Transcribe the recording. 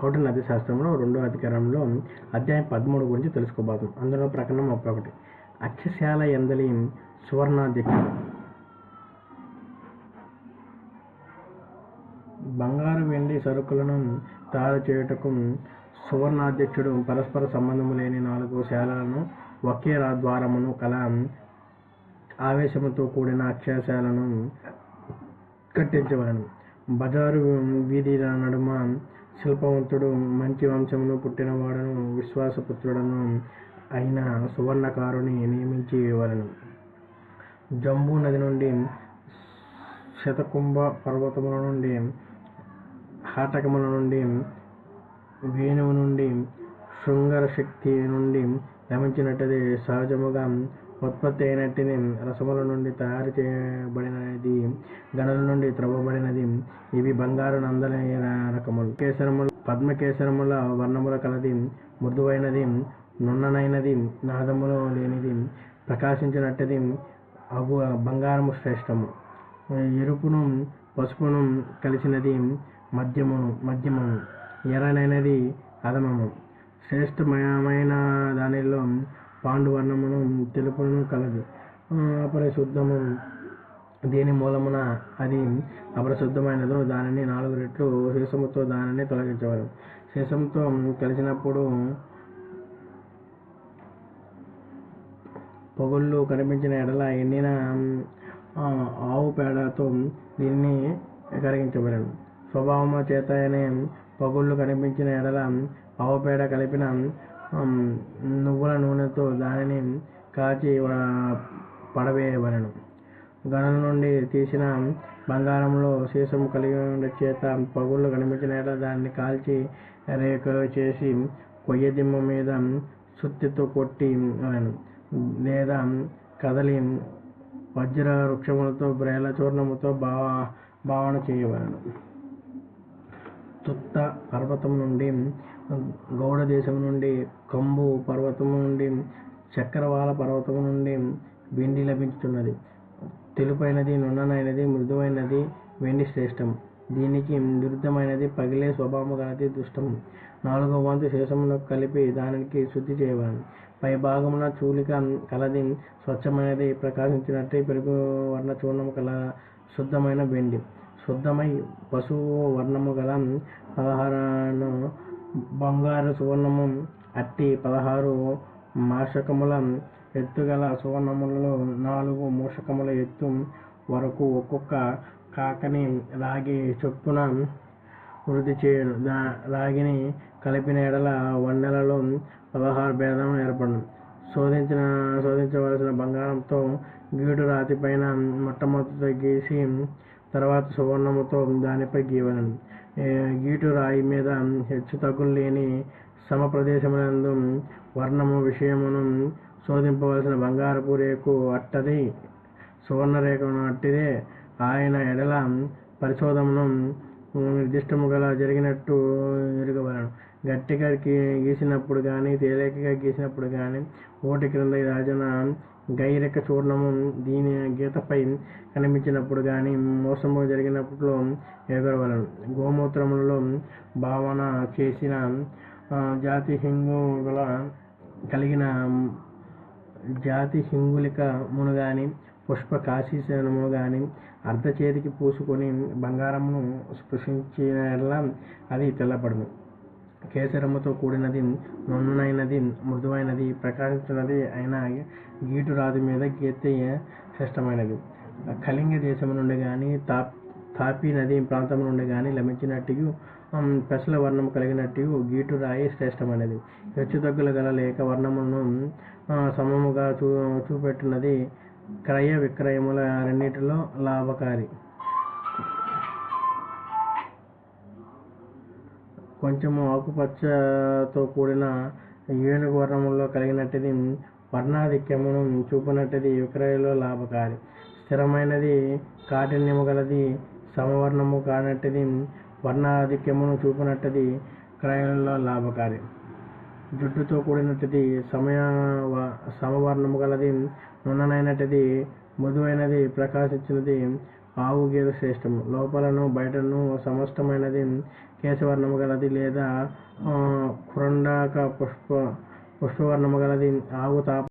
కౌటిల్య నది శాస్త్రంలో రెండో అధికారంలో అధ్యాయం పదమూడు గురించి తెలుసుకోబోతున్నాం. అందులో ప్రకటన ముప్పై ఒకటి. అక్షశాల ఎందలి సువర్ణాధ్యక్షుడు. బంగారు వెండి సరుకులను తయారు చేయుటకు సువర్ణాధ్యక్షుడు పరస్పర సంబంధము లేని నాలుగు శాలలను ఒకే ద్వారమును కల ఆవేశముతో కూడిన అక్షశాలను కట్టించవలను. బజారు వీధి నడుమ శిల్పవంతుడు మంచి వంశమును పుట్టినవాడను విశ్వాసపుత్రుడను అయిన సువర్ణకారుని నియమించి ఇవ్వలను జంబూ నది నుండి శతకుంభ పర్వతముల నుండి హాటకముల నుండి వేణువు నుండి శృంగర శక్తి నుండి లభించినట్టుది సహజముగా ఉత్పత్తి అయినట్టుది రసముల నుండి తయారు చేయబడినది గనుల నుండి త్రవ్వబడినది. ఇవి బంగారు నందల రకములు. కేసరములు పద్మకేసరముల వర్ణముల కలది మృదువైనది నున్ననైనది నాదములు లేనిది ప్రకాశించినట్టది అగు బంగారము శ్రేష్టము. ఎరుపును పసుపును కలిసినది మద్యమును మద్యమము. ఎర్రనైనది అదమము. శ్రేష్టమయమైన దానిలో పాండువర్ణమును తెలుపును కలదు. అపరిశుద్ధము. దీని మూలమున అది అపరిశుద్ధమైనదో దానిని నాలుగు రెట్లు శేషముతో దానిని తొలగించవలను. శేషంతో కలిసినప్పుడు పొగుళ్ళు కనిపించిన ఎడల ఎండిన ఆవు పేడతో దీన్ని కరిగించబడను స్వభావము చేతనే పొగుళ్ళు కనిపించిన ఎడల ఆవు పేడ కలిపిన నువ్వుల నూనెతో దానిని కాచి పడవేయబడను గణన నుండి తీసిన బంగారంలో సీసము కలిగి ఉండే చేత పగుళ్ళు కనిపించిన ఎడల దాన్ని కాల్చి రేఖలు చేసి కొయ్యదిమ్మ మీద సుత్తితో కొట్టి లేదా కదలి వజ్ర వృక్షములతో బ్రేల చూర్ణముతో భావ భావన చేయవలను. తుత్త పర్వతం నుండి గౌడ దేశం నుండి కంబు పర్వతం నుండి చక్రవాల పర్వతం నుండి వెండి లభించుతున్నది. తెలుపైనది నున్ననైనది మృదువైనది వెండి శ్రేష్టం. దీనికి విరుద్ధమైనది పగిలే స్వభావము గలది దుష్టము నాలుగవ వంతు శేషమునకు కలిపి దానికి శుద్ధి చేయవాలి పై భాగమున చూలిక కలది స్వచ్ఛమైనది ప్రకాశించినట్టే పెరుగు వర్ణ చూర్ణము కల శుద్ధమైన వెండి. శుద్ధమై పశువు వర్ణము గల పదహారును బంగారు సువర్ణము అట్టి పదహారు మాషకముల ఎత్తుగల సువర్ణములలో నాలుగు మూషకముల ఎత్తు వరకు ఒక్కొక్క కాకని రాగి చొప్పున వృద్ధి చేయను. దా రాగిని కలిపిన ఎడల వన్నెలలో పదహారు భేదం ఏర్పడను. శోధించిన శోధించవలసిన బంగారంతో గీడు రాతి పైన మొట్టమొదటితో గీసి తర్వాత సువర్ణముతో దానిపై గీవలను. గీటు రాయి మీద హెచ్చు తగ్గులు లేని సమ ప్రదేశమునందు వర్ణము విషయమును శోధింపవలసిన బంగారపు రేకు అట్టది సువర్ణరేఖను అట్టిదే. ఆయన ఎడల పరిశోధనను నిర్దిష్టము గల జరిగినట్టు ఎరుగవలను. గట్టిగా గీసినప్పుడు కానీ తేలికగా గీసినప్పుడు కానీ ఓటి క్రింద రాజన గైరిక చూర్ణము దీని గీతపై కనిపించినప్పుడు కానీ మోసము జరిగినప్పుడు ఎగరవలను గోమూత్రములలో భావన చేసిన జాతి హింగుల కలిగిన జాతి హింగులిక మునుగాని పుష్ప కాశీశనమును కానీ అర్ధచేతికి పూసుకొని బంగారమును స్పృశించిన అది తెల్లపడును కేసరముతో కూడినది నున్ననైనది మృదువైనది ప్రకాశించినది అయిన గీటు రాదు మీద గీతే శ్రేష్టమైనది. కళింగ దేశము నుండి కానీ తా తాపీ నది ప్రాంతం నుండి కానీ లభించినట్టు పెసల వర్ణం కలిగినట్టు గీటు రాయి శ్రేష్టమైనది. హెచ్చుతగ్గులు గల లేక వర్ణములను సమముగా చూ చూపెట్టినది క్రయ విక్రయముల రెండింటిలో లాభకారి. కొంచెము ఆకుపచ్చతో కూడిన ఏనుగు వర్ణములో కలిగినట్టుది వర్ణాధిక్యమును చూపినట్టుది విక్రయలో లాభకారి. స్థిరమైనది కాఠిన్యము గలది సమవర్ణము కానట్టుది వర్ణాధిక్యమును చూపినట్టుది క్రయంలో లాభకారి. జుట్టుతో కూడినట్టుది సమయ సమవర్ణము గలది నున్ననైనట్టుది మృదువైనది ప్రకాశించినది ఆవు గేదె శ్రేష్టము. లోపలను బయటను సమస్తమైనది కేశవర్ణము గలది లేదా కురండాక పుష్ప పుష్పవర్ణము గలది ఆవు తాప